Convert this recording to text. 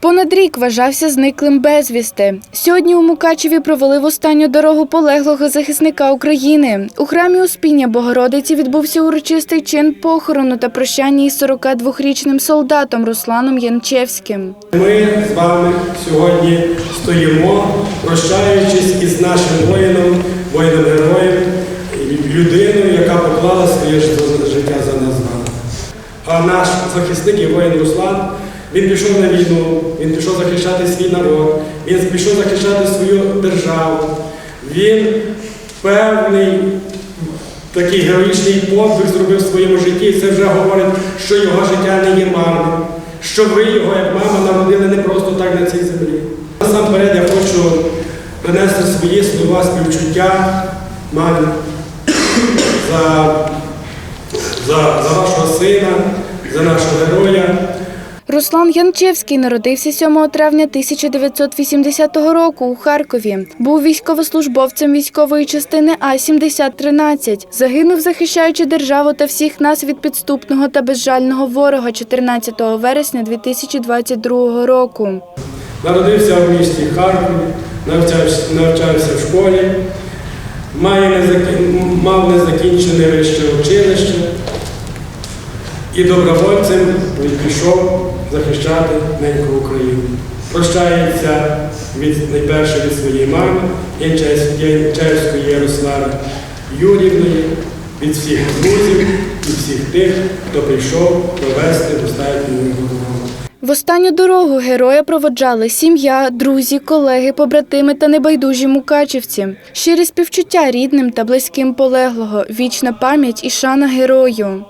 Понад рік вважався зниклим безвісти. Сьогодні у Мукачеві провели в останню дорогу полеглого захисника України. У храмі Успіння Богородиці відбувся урочистий чин похорону та прощання із 42-річним солдатом Русланом Янчевським. Ми з вами сьогодні стоїмо, прощаючись із нашим воїном, воїном-героєм, людиною, яка поклала своє життя за нас. А наш захисник і воїн Руслан, він пішов на війну, він пішов захищати свій народ, він пішов захищати свою державу. Він певний такий героїчний подвиг зробив в своєму житті. І це вже говорить, що його життя не є марним, що ви його, як мама, народили не просто так на цій землі. Насамперед я хочу принести свої слова співчуття мамі за, за, за вашого сина, за нашого. Руслан Янчевський народився 7 травня 1980 року у Харкові. Був військовослужбовцем військової частини А-7013. Загинув, захищаючи державу та всіх нас від підступного та безжального ворога 14 вересня 2022 року. Народився в місті Харкові, навчався, навчався в школі, має незакі- мав незакінчене вище училище і добровольцем пішов захищати неньку Україну. Прощається від, найперше від своєї мами Янчевської Янчевської Ярослави Юрівної, від всіх друзів і всіх тих, хто прийшов провести достатньо дорогу. В останню дорогу героя проводжали сім'я, друзі, колеги, побратими та небайдужі мукачівці. Щирі співчуття рідним та близьким полеглого, вічна пам'ять і шана герою.